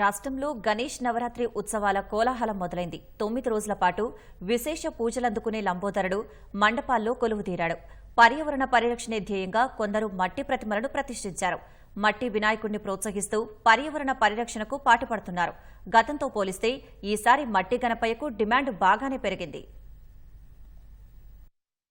రాష్ట్రంలో గణేష్ నవరాత్రి ఉత్సవాల కోలాహలం మొదలైంది. తొమ్మిది రోజుల పాటు విశేష పూజలందుకునే లంబోదరుడు మండపాల్లో కొలువుతీరాడు పర్యావరణ పరిరక్షణే ధ్యేయంగా కొందరు మట్టి ప్రతిమలను ప్రతిష్ఠించారు. మట్టి వినాయకుడిని ప్రోత్సహిస్తూ పర్యావరణ పరిరక్షణకు పాటుపడుతున్నారు. గతంతో పోలిస్తే ఈసారి మట్టి గణపయ్యకు డిమాండ్ బాగానే పెరిగింది.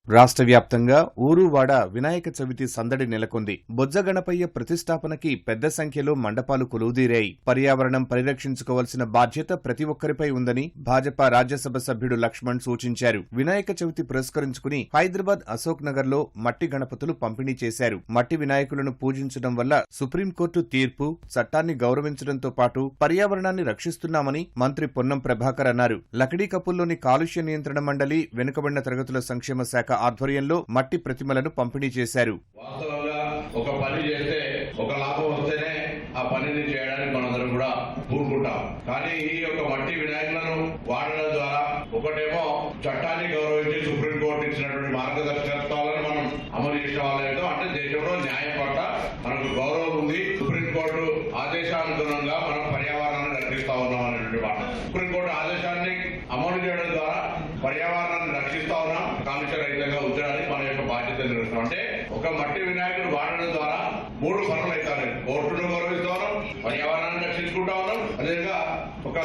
రాష్ట్ర వ్యాప్తంగా ఊరువాడ వినాయక చవితి సందడి నెలకొంది. బొజ్జగణపయ్య ప్రతిష్టాపనకి పెద్ద సంఖ్యలో మండపాలు కొలువుదీరాయి. పర్యావరణం పరిరక్షించుకోవాల్సిన బాధ్యత ప్రతి ఒక్కరిపై ఉందని భాజపా రాజ్యసభ సభ్యుడు లక్ష్మణ్ సూచించారు. వినాయక చవితి పురస్కరించుకుని హైదరాబాద్ అశోక్ నగర్లో మట్టి గణపతులు పంపిణీ చేశారు. మట్టి వినాయకులను పూజించడం వల్ల సుప్రీంకోర్టు తీర్పు చట్టాన్ని గౌరవించడంతో పాటు పర్యావరణాన్ని రక్షిస్తున్నామని మంత్రి పొన్నం ప్రభాకర్ అన్నారు. లకడీ కపుల్లోని కాలుష్య నియంత్రణ మండలి వెనుకబడిన తరగతుల సంక్షేమ శాఖ ఆధ్వర్యంలో మట్టి ప్రతిమలను పంపిణీ చేశారు. వాస్తవంగా ఒక పని చేస్తే ఒక లాభం వస్తేనే ఆ పనిని చేయడానికి మనందరం కూడా పూనుకుంటాం కానీ ఈ యొక్క మట్టి వినాయకులను వాడడం ద్వారా ఒకటేమో చట్టాన్ని గౌరవించి సుప్రీంకోర్టు ఇచ్చినటువంటి మార్గదర్శకత్వాలను మనం అమలు చేసిన వాళ్ళతో అంటే దేశంలో న్యాయం పట్ల మనకు గౌరవం ఉంది. సుప్రీంకోర్టు ఆదేశానుగుణంగా మనం పర్యావరణాన్ని రక్షిస్తా ఉన్నాం అనేటువంటి మాట. సుప్రీంకోర్టు ఆదేశాన్ని అమలు చేయడం ద్వారా పర్యావరణాన్ని రక్షిస్తా ఉన్నాం కాలుష్య రహితంగా ఉంచడానికి మన యొక్క బాధ్యత నిర్వహిస్తాం. అంటే ఒక మట్టి వినాయకుడు వాడడం ద్వారా మూడు పనులు అవుతాయి. కోర్టును గౌరవిస్తా ఉన్నాం పర్యావరణాన్ని రక్షించుకుంటా ఉన్నాం. అదేవిధంగా ఒక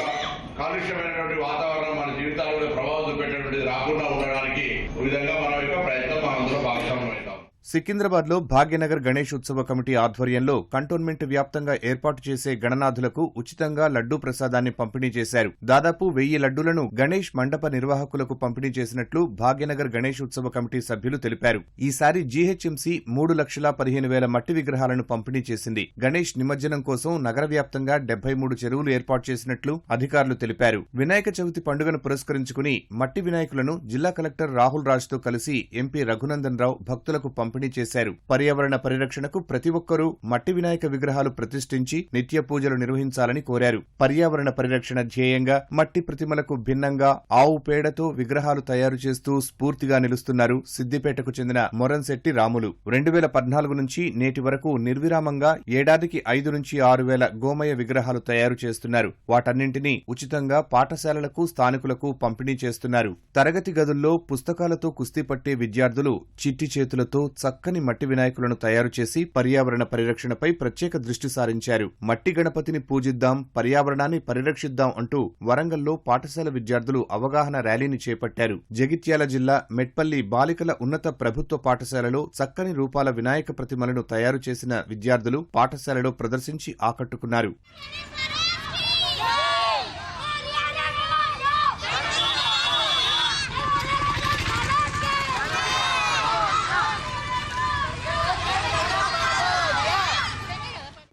కాలుష్యమైనటువంటి వాతావరణం మన జీవితాల్లో ప్రభావం చూపేటటువంటిది రాకుండా ఉండడానికి ఈ విధంగా మన యొక్క ప్రయత్నం మనందరూ అందులో భాగస్వామ్యం అవుతాం. సికింద్రాబాద్లో భాగ్యనగర్ గణేష్ ఉత్సవ కమిటీ ఆధ్వర్యంలో కంటోన్మెంట్ వ్యాప్తంగా ఏర్పాటు చేసే గణనాథులకు ఉచితంగా లడ్డూ ప్రసాదాన్ని పంపిణీ చేశారు. దాదాపు వెయ్యి లడ్డూలను గణేష్ మండప నిర్వాహకులకు పంపిణీ చేసినట్లు భాగ్యనగర్ గణేష్ ఉత్సవ కమిటీ సభ్యులు తెలిపారు. ఈసారి జీహెచ్ఎంసీ మూడు లక్షల పదిహేను వేల మట్టి విగ్రహాలను పంపిణీ చేసింది. గణేష్ నిమజ్జనం కోసం నగర వ్యాప్తంగా డెబ్బై మూడు చెరువులు ఏర్పాటు చేసినట్లు అధికారులు తెలిపారు. వినాయక చవితి పండుగను పురస్కరించుకుని మట్టి వినాయకులను జిల్లా కలెక్టర్ రాహుల్ రాజ్తో కలిసి ఎంపీ రఘునందన్ రావు భక్తులకు పంపిణీ చేశారు. పర్యావరణ పరిరక్షణకు ప్రతి ఒక్కరూ మట్టి వినాయక విగ్రహాలు ప్రతిష్ఠించి నిత్య పూజలు నిర్వహించాలని కోరారు. పర్యావరణ పరిరక్షణ ధ్యేయంగా మట్టి ప్రతిమలకు భిన్నంగా ఆవు పేడతో విగ్రహాలు తయారు చేస్తూ స్ఫూర్తిగా నిలుస్తున్నారు సిద్దిపేటకు చెందిన మొరన్శెట్టి రాములు. రెండు వేల పద్నాలుగు నుంచి నేటి వరకు నిర్విరామంగా ఏడాదికి ఐదు నుంచి ఆరు వేల గోమయ విగ్రహాలు తయారు చేస్తున్నారు. వాటన్నింటినీ ఉచితంగా పాఠశాలలకు స్థానికులకు పంపిణీ చేస్తున్నారు. తరగతి గదుల్లో పుస్తకాలతో కుస్తీ పట్టే విద్యార్థులు చిట్టి చేతులతో చక్కని మట్టి వినాయకులను తయారు చేసి పర్యావరణ పరిరక్షణపై ప్రత్యేక దృష్టి సారించారు. మట్టి గణపతిని పూజిద్దాం పర్యావరణాన్ని పరిరక్షిద్దాం అంటూ వరంగల్లో పాఠశాల విద్యార్థులు అవగాహన ర్యాలీని చేపట్టారు. జగిత్యాల జిల్లా మెట్పల్లి బాలికల ఉన్నత ప్రభుత్వ పాఠశాలలో చక్కని రూపాల వినాయక ప్రతిమలను తయారు చేసిన విద్యార్థులు పాఠశాలలో ప్రదర్శించి ఆకట్టుకున్నారు.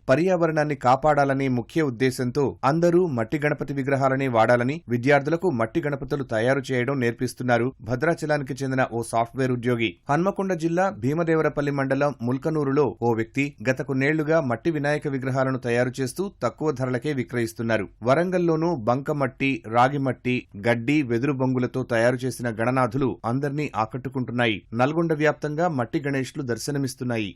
పర్యావరణాన్ని కాపాడాలనే ముఖ్య ఉద్దేశంతో అందరూ మట్టి గణపతి విగ్రహాలనే వాడాలని విద్యార్థులకు మట్టి గణపతులు తయారు చేయడం నేర్పిస్తున్నారు భద్రాచలానికి చెందిన ఓ సాఫ్ట్వేర్ ఉద్యోగి. హన్మకొండ జిల్లా భీమదేవరపల్లి మండలం ముల్కనూరులో ఓ వ్యక్తి గత కొన్నేళ్ళుగా మట్టి వినాయక విగ్రహాలను తయారు చేస్తూ తక్కువ ధరలకే విక్రయిస్తున్నారు. వరంగల్లోనూ బంకమట్టి రాగిమట్టి గడ్డి వెదురు బొంగులతో తయారు చేసిన గణనాథులు అందర్నీ ఆకట్టుకుంటున్నాయి. నల్గొండ వ్యాప్తంగా మట్టి గణేష్లు దర్శనమిస్తున్నాయి.